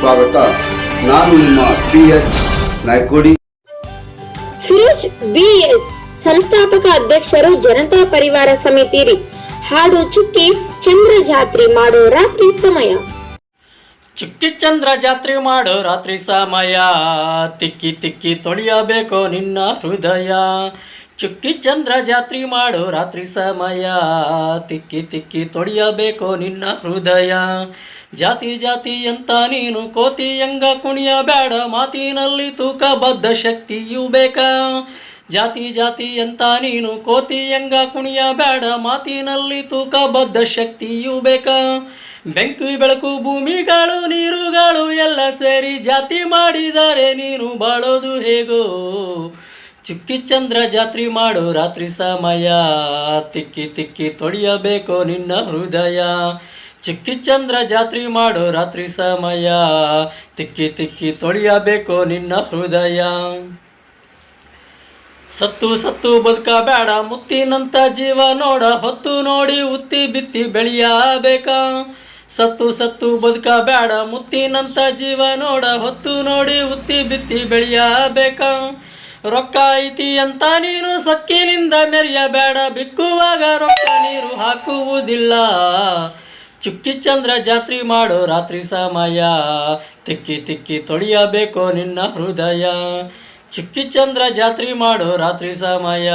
ಸ್ವಾಗತ. ನಾನು ನಿಮ್ಮ ಪಿಎಚ್ ನಾಯ್ಕೋಡಿ. ಸುರೇಶ್ ಬಿಎಸ್, ಸಂಸ್ಥಾಪಕ ಅಧ್ಯಕ್ಷರು ಜನತಾ ಪರಿವಾರ ಸಮಿತಿ ಹಾಡು ಚುಕ್ಕಿ ಚಂದ್ರ ಜಾತ್ರೆ ಮಾಡೋ ರಾತ್ರಿ ಸಮಯ. ಚುಕ್ಕಿ ಚಂದ್ರ ಜಾತ್ರೆ ಮಾಡೋ ರಾತ್ರಿ ಸಮಯ. ತಿಕ್ಕಿ ತಿಕ್ಕಿ ತೊಳೆಯಬೇಕೋ ನಿನ್ನ ಹೃದಯ. ಚುಕ್ಕಿ ಚಂದ್ರ ಜಾತ್ರೆ ಮಾಡೋ ರಾತ್ರಿ ಸಮಯ. ತಿಕ್ಕಿ ತಿಕ್ಕಿ ತೊಳೆಯಬೇಕೋ ನಿನ್ನ ಹೃದಯ. ಜಾತಿ ಜಾತಿ ಅಂತ ನೀನು ಕೋತಿ ಹೆಂಗ ಕುಣಿಯಬೇಡ. ಮಾತಿನಲ್ಲಿ ತೂಕ ಬದ್ಧ ಶಕ್ತಿಯೂ ಬೇಕಾ? ಜಾತಿ ಜಾತಿ ಅಂತ ನೀನು, ಕೋತಿ ಹೆಂಗ ಕುಣಿಯಬೇಡ ಮಾತಿನಲ್ಲಿ ತೂಕ ಬದ್ಧ ಶಕ್ತಿಯೂ ಬೇಕಾ. ಬೆಂಕಿ ಬೆಳಕು, ಭೂಮಿಗಳು, ನೀರುಗಳು ಎಲ್ಲ ಸೇರಿ ಜಾತಿ ಮಾಡಿದರೆ ನೀನು ಬಾಳೋದು ಹೇಗೋ. ಚುಕ್ಕಿ ಚಂದ್ರ ಜಾತ್ರೆ ಮಾಡು, ರಾತ್ರಿ ಸಮಯ ತಿಕ್ಕಿ ತಿಕ್ಕಿ ತೊಳೆಯಬೇಕು ನಿನ್ನ ಹೃದಯ. ಚಿಕ್ಕಿ ಚಂದ್ರ ಜಾತ್ರೆ ಮಾಡು, ರಾತ್ರಿ ಸಮಯ ತಿಕ್ಕಿ ತಿಕ್ಕಿ ತೊಳೆಯಬೇಕೋ ನಿನ್ನ ಹೃದಯ. ಸತ್ತು ಸತ್ತು ಬದುಕ ಬೇಡ ಮುತ್ತಿನಂತ ಜೀವ ನೋಡ, ಹೊತ್ತು ನೋಡಿ ಉತ್ತಿ ಬಿತ್ತಿ ಬೆಳೆಯಬೇಕ. ಸತ್ತು ಸತ್ತು ಬದುಕ ಬೇಡ ಮುತ್ತಿನಂತ ಜೀವ ನೋಡ, ಹೊತ್ತು ನೋಡಿ ಉತ್ತಿ ಬಿತ್ತಿ ಬೆಳೆಯಬೇಕ. ರೊಕ್ಕ ಐತಿ ಅಂತ ನೀನು ಸಕ್ಕಿನಿಂದ ಮೆರೆಯಬೇಡ, ಬಿಕ್ಕುವಾಗ ರೊಕ್ಕ ನೀರು ಹಾಕುವುದಿಲ್ಲ. ಚುಕ್ಕಿ ಚಂದ್ರ ಜಾತ್ರೆ ಮಾಡೋ ರಾತ್ರಿ ಸಮಯ, ತಿಕ್ಕಿ ತಿಕ್ಕಿ ತೊಳೆಯಬೇಕು ನಿನ್ನ ಹೃದಯ. ಚುಕ್ಕಿ ಚಂದ್ರ ಜಾತ್ರೆ ಮಾಡೋ ರಾತ್ರಿ ಸಮಯ.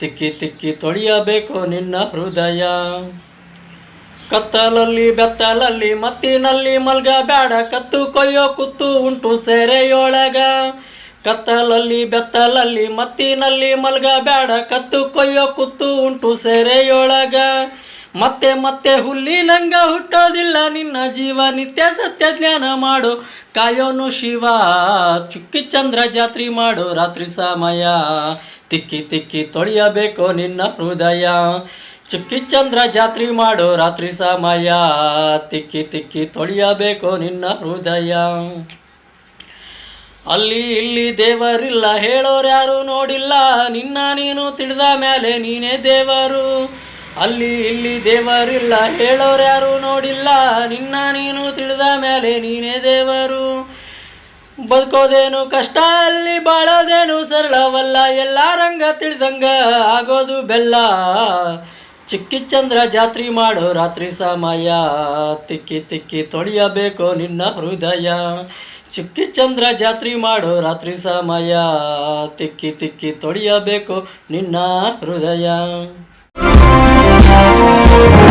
ತಿಕ್ಕಿ ತಿಕ್ಕಿ ತೊಳೆಯಬೇಕು ನಿನ್ನ ಹೃದಯ. ಕತ್ತಲಲ್ಲಿ ಬೆತ್ತಲಲ್ಲಿ ಮತ್ತಿನಲ್ಲಿ ಮಲ್ಗಬೇಡ ಕತ್ತು ಕೊಯ್ಯೋ ಕುತ್ತು ಉಂಟು ಸೆರೆಯೊಳಗ. ಕತ್ತಲಲ್ಲಿ ಬೆತ್ತಲಲ್ಲಿ ಮತ್ತಿನಲ್ಲಿ ಮಲ್ಗಬೇಡ ಕತ್ತು ಕೊಯ್ಯೋ ಕುತ್ತು ಉಂಟು ಸೆರೆಯೊಳಗ. ಮತ್ತೆ ಮತ್ತೆ ಹುಲ್ಲಿನಂಗ ಹುಟ್ಟೋದಿಲ್ಲ, ನಿನ್ನ ಜೀವ ನಿತ್ಯ ಸತ್ಯ ಜ್ಞಾನ ಮಾಡು. ಕಾಯೋನು ಶಿವ, ಚುಕ್ಕಿ ಚಂದ್ರ ಜಾತ್ರೆ ಮಾಡು, ರಾತ್ರಿ ಸಮಯ. ತಿಕ್ಕಿ ತಿಕ್ಕಿ ತೊಳೆಯಬೇಕು ನಿನ್ನ ಹೃದಯ. ಚುಕ್ಕಿ ಚಂದ್ರ ಜಾತ್ರಿ ಮಾಡು, ರಾತ್ರಿ ಸಮಯ. ತಿಕ್ಕಿ ತಿಕ್ಕಿ ತೊಳೆಯಬೇಕು ನಿನ್ನ ಹೃದಯ. ಅಲ್ಲಿ ಇಲ್ಲಿ ದೇವರಿಲ್ಲ, ಹೇಳೋರ್ಯಾರು ನೋಡಿಲ್ಲ. ನಿನ್ನ ನೀನು ತಿಳಿದ ಮೇಲೆ ನೀನೇ ದೇವರು. ಅಲ್ಲಿ ಇಲ್ಲಿ ದೇವರಿಲ್ಲ, ಹೇಳೋರು ಯಾರು ನೋಡಿಲ್ಲ. ನಿನ್ನ ನೀನು ತಿಳಿದ ಮೇಲೆ ನೀನೇ ದೇವರು. ಬದುಕೋದೇನು ಕಷ್ಟ, ಅಲ್ಲಿ ಬಾಳೋದೇನು ಸರಳವಲ್ಲ. ಎಲ್ಲ ರಂಗ ತಿಳಿದಂಗ ಆಗೋದು ಬೆಲ್ಲ. ಚಿಕ್ಕಿ ಚಂದ್ರ ಜಾತ್ರೆ ಮಾಡೋ ರಾತ್ರಿ ಸಮಯ. ತಿಕ್ಕಿ ತಿಕ್ಕಿ ತೊಳೆಯಬೇಕು ನಿನ್ನ ಹೃದಯ. ಚಿಕ್ಕಿ ಚಂದ್ರ ಜಾತ್ರೆ ಮಾಡೋ ರಾತ್ರಿ ಸಮಯ. ತಿಕ್ಕಿ ತಿಕ್ಕಿ ತೊಳೆಯಬೇಕು ನಿನ್ನ ಹೃದಯ. you.